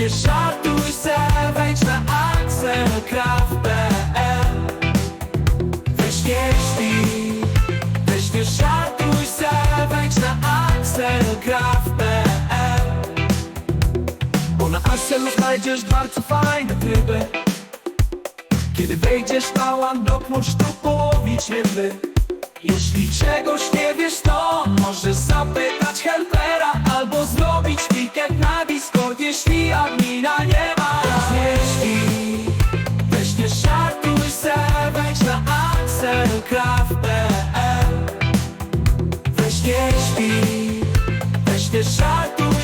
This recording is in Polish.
nie żartuj se, wejdź na nie śpi, weź nie żartuj se, wejdź na axelcraft.pl Bo na Axelu znajdziesz bardzo fajne tryby. Kiedy wejdziesz na OneBlock, możesz tu połowić ryby Jeśli czegoś nie wiesz, to możesz jeśli admina nie ma Nie śpi, weź nie żartuj se, wejdź na axelcraft.pl Weź nie śpi, weź nie żartuj